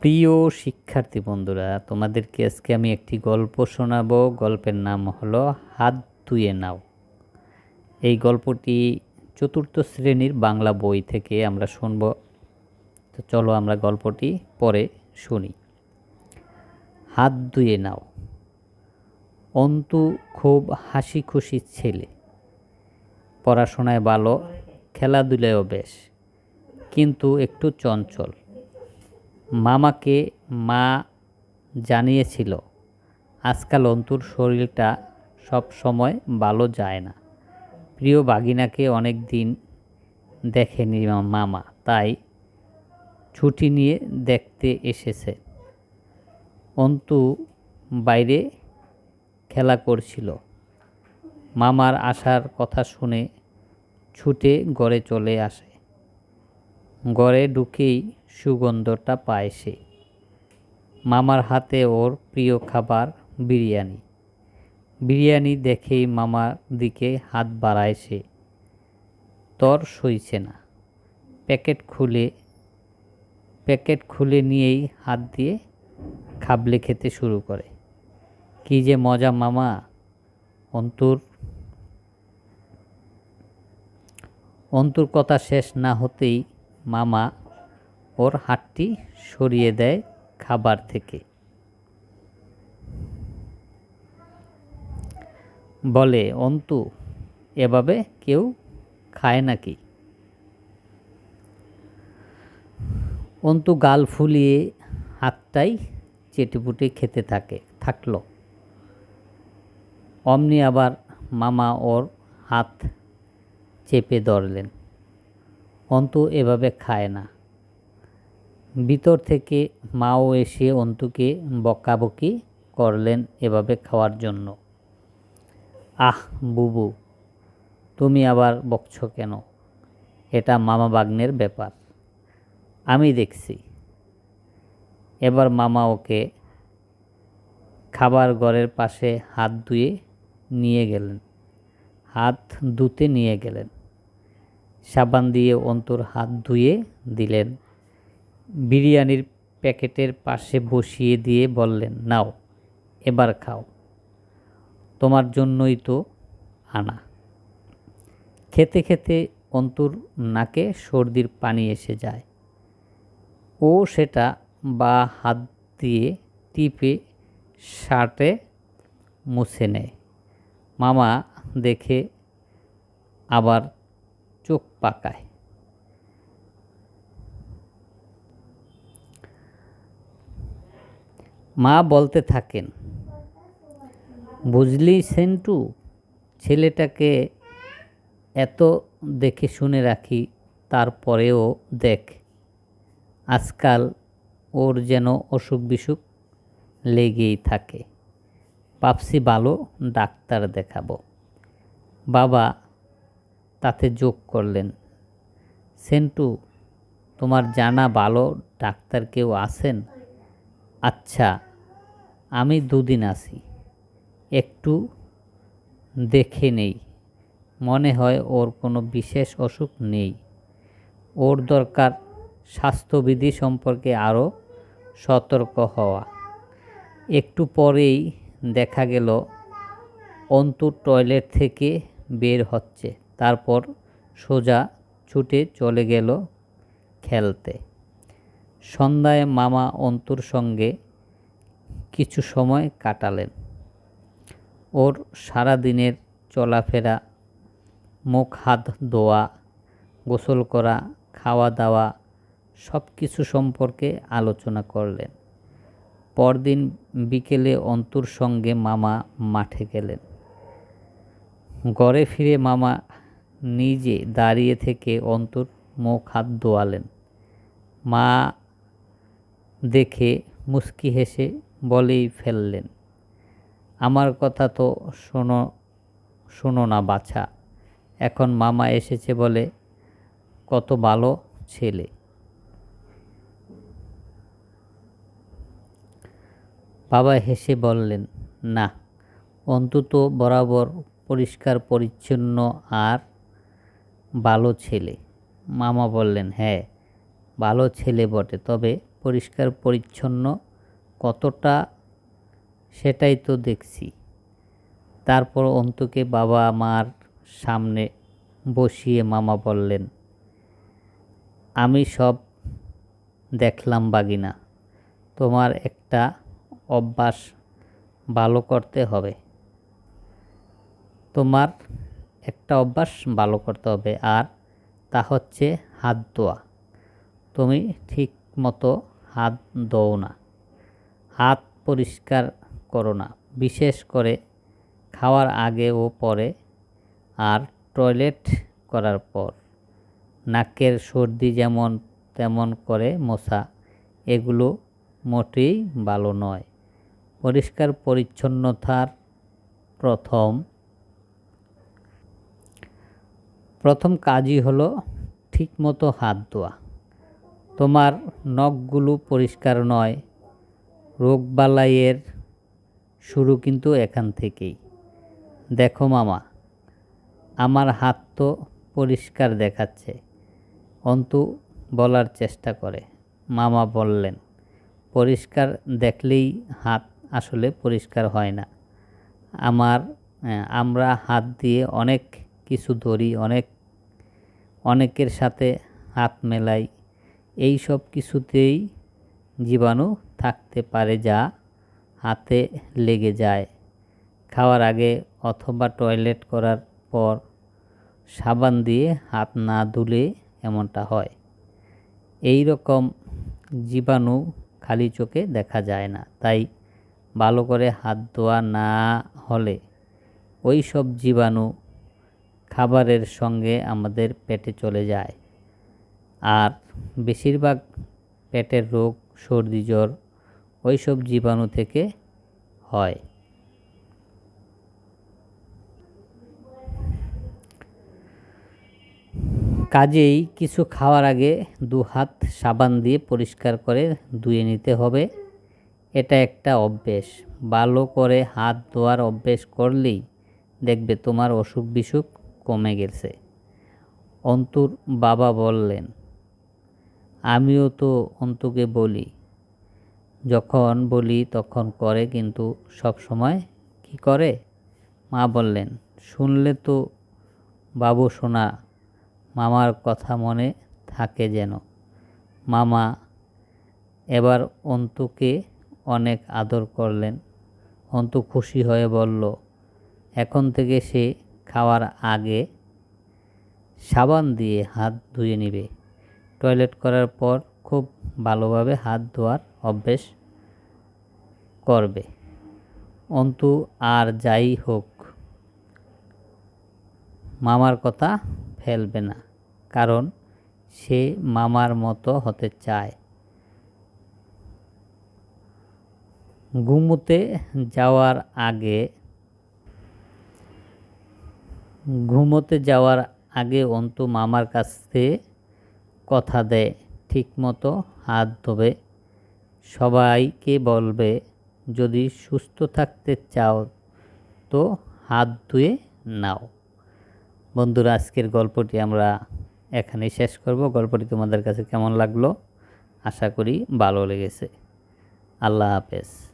প্রিয় শিক্ষার্থী বন্ধুরা, তোমাদেরকে আজকে আমি একটি গল্প শোনাবো। গল্পের নাম হলো হাত ধুয়ে নাও। এই গল্পটি চতুর্থ শ্রেণির বাংলা বই থেকে আমরা শুনব। তো চলো আমরা গল্পটি পরে শুনি। হাত ধুয়ে নাও। অন্তু খুব হাসি খুশি ছেলে। পড়াশোনায় ভালো, খেলাধুলায়ও বেশ, কিন্তু একটু চঞ্চল। মামাকে মা জানিয়েছিল, আজকাল অন্তুর শরীরটা সব সময় ভালো যায় না। প্রিয় বাগিনাকে অনেক দিন দেখেনি মামা, তাই ছুটি নিয়ে দেখতে এসেছে। অন্তু বাইরে খেলা করছিল। মামার আসার কথা শুনে ছুটে ঘরে চলে আসে। ঘরে ঢুকেই সুগন্ধটা পায় সে। মামার হাতে ওর প্রিয় খাবার বিরিয়ানি। বিরিয়ানি দেখেই মামার দিকে হাত বাড়ায় সে। তর সইছে না। প্যাকেট খুলে প্যাকেট খুলে নিয়েই হাত দিয়ে খাবলে খেতে শুরু করে। কি যে মজা মামা, অন্তুর অন্তুর কথা শেষ না হতেই মামা ওর হাতটি সরিয়ে দেয় খাবার থেকে। বলে, অন্তু, এভাবে কেউ খায় নাকি? অন্তু গাল ফুলিয়ে হাতটাই চেটেপুটে খেতে থাকে, থাকল। অমনি আবার মামা ওর হাত চেপে ধরলেন। অন্তু এভাবে খায় না। ভিতর থেকে মাও এসে অন্তুকে বকাবকি করলেন এভাবে খাওয়ার জন্য। আহ, বুবু, তুমি আবার বকছ কেন? এটা মামা বাগ্নের ব্যাপার। আমি দেখছি। এবার মামা ওকে খাবার ঘরের পাশে হাত ধুয়ে নিয়ে গেলেন। হাত ধুতে নিয়ে গেলেন। সাবান দিয়ে অন্তর হাত ধুয়ে দিলেন। বিরিয়ানির প্যাকেটের পাশে বসিয়ে দিয়ে বললেন, নাও, এবার খাও। তোমার জন্যই তো আনা। খেতে খেতে অন্তর নাকে সর্দির পানি এসে যায়। ও সেটা বা হাত দিয়ে টিপে শার্টে মুছে নেয়। মামা দেখে আবার চোখ পাকায়। মা বলতে থাকেন, বুঝলি সেন্টু, ছেলেটাকে এত দেখে শুনে রাখি, তারপরেও দেখ, আজকাল ওর যেন অসুখ বিসুখ লেগেই থাকে। পাপসি ভালো ডাক্তার দেখাবো। বাবা তাতে যোগ করলেন। সেন্টু, তোমার জানা ভালো ডাক্তার কেউ আছেন? আচ্ছা আমি দুদিন আসি একটু দেখে নেই। মনে হয় ওর কোনো বিশেষ অসুখ নেই। ওর দরকার স্বাস্থ্যবিধি সম্পর্কে আরও সতর্ক হওয়া। একটু পরেই দেখা গেল, অন্তু টয়লেট থেকে বের হচ্ছে। তারপর সোজা ছুটে চলে গেল খেলতে। সন্ধ্যায় মামা অন্তুর সঙ্গে কিছু সময় কাটালেন। ওর সারা দিনের চলাফেরা, মুখ, হাত ধোয়া, গোসল করা খাওয়া দাওয়া সব কিছু সম্পর্কে আলোচনা করলেন। পরদিন বিকেলে অন্তুর সঙ্গে মামা মাঠে গেলেন। ঘরে ফিরে মামা নিজে দাঁড়িয়ে থেকে অন্তর মুখ হাত ধোয়ালেন। মা দেখে মুস্কি হেসে বলেই ফেললেন, আমার কথা তো শোনো শোনো না বাছা। এখন মামা এসেছে বলে কত ভালো ছেলে। বাবা হেসে বললেন, না, অন্তত বরাবর পরিষ্কার, পরিচ্ছন্ন আর ভালো ছেলে। মামা বললেন হ্যাঁ ভালো ছেলে বটে, তবে পরিষ্কার, পরিচ্ছন্ন কতটা সেটাই তো দেখছি। তারপর অন্তুকে বাবা মার সামনে বসিয়ে মামা বললেন, আমি সব দেখলাম বাগিনা, তোমার একটা অভ্যাস ভালো করতে হবে। তোমার একটা অভ্যাস ভালো করতে হবে, আর তা হচ্ছে হাত ধোয়া। তুমি ঠিক মতো হাত ধোও না, হাত পরিষ্কার করো না, বিশেষ করে খাওয়ার আগে ও পরে, আর টয়লেট করার পর। নাকের সর্দি যেমন, তেমন করে মশা এগুলো মোটেই ভালো নয়। পরিষ্কার পরিচ্ছন্নতার প্রথম প্রথম কাজই হলো ঠিকমতো হাত ধোয়া। তোমার নখগুলো পরিষ্কার নয় রোগবালাইয়ের শুরু কিন্তু এখান থেকেই। দেখো মামা, আমার হাত তো পরিষ্কার দেখাচ্ছে, অন্তু বলার চেষ্টা করে। মামা বললেন, পরিষ্কার দেখলেই হাত আসলে পরিষ্কার হয় না। আমার আমরা হাত দিয়ে অনেক কিছু ধরি, অনেক, অনেকের সাথে হাত মেলাই। এই সব কিছুতেই জীবাণু থাকতে পারে যা হাতে লেগে যায়। খাওয়ার আগে অথবা টয়লেট করার পর সাবান দিয়ে হাত না ধুলে এমনটা হয়। এই রকম জীবাণু খালি চোখে দেখা যায় না, তাই ভালো করে হাত ধোয়া না হলে ওই সব জীবাণু খাবারের সঙ্গে আমাদের পেটে চলে যায়। আর বেশিরভাগ পেটের রোগ, সর্দি, জ্বর ওই সব জীবাণু থেকে হয়। কাজেই কিছু খাওয়ার আগে দু হাত সাবান দিয়ে পরিষ্কার করে ধুয়ে নিতে হবে। এটা একটা অভ্যেস। ভালো করে হাত ধোয়ার অভ্যেস করলেই দেখবে তোমার অসুখ বিসুখ কমে গেছে। অন্তুর বাবা বললেন, আমিও তো অন্তুকে বলি। যখন বলি তখন করে কিন্তু সব সময় কি করে? মা বললেন, শুনলে তো বাবু শোনা, মামার কথা মনে থাকে যেন। মামা এবার অন্তুকে অনেক আদর করলেন। অন্তু খুশি হয়ে বলল, এখন থেকে সে খাওয়ার আগে সাবান দিয়ে হাত ধুয়ে নেবে। টয়লেট করার পর খুব ভালোভাবে হাত ধোয়ার অভ্যেস করবে। অন্তু আর যাই হোক, মামার কথা ফেলবে না, কারণ সে মামার মতো হতে চায়। ঘুমোতে যাওয়ার আগে ঘুমোতে যাওয়ার আগে অন্তু মামার কাছে কথা দেয়, ঠিকমতো হাত ধোবে। সবাইকে বলবে, যদি সুস্থ থাকতে চাও তো হাত ধুয়ে নাও। বন্ধুরা, আজকের গল্পটি আমরা এখানেই শেষ করব। গল্পটি তোমাদের কাছে কেমন লাগল? আশা করি ভালো লেগেছে। আল্লাহ হাফেজ।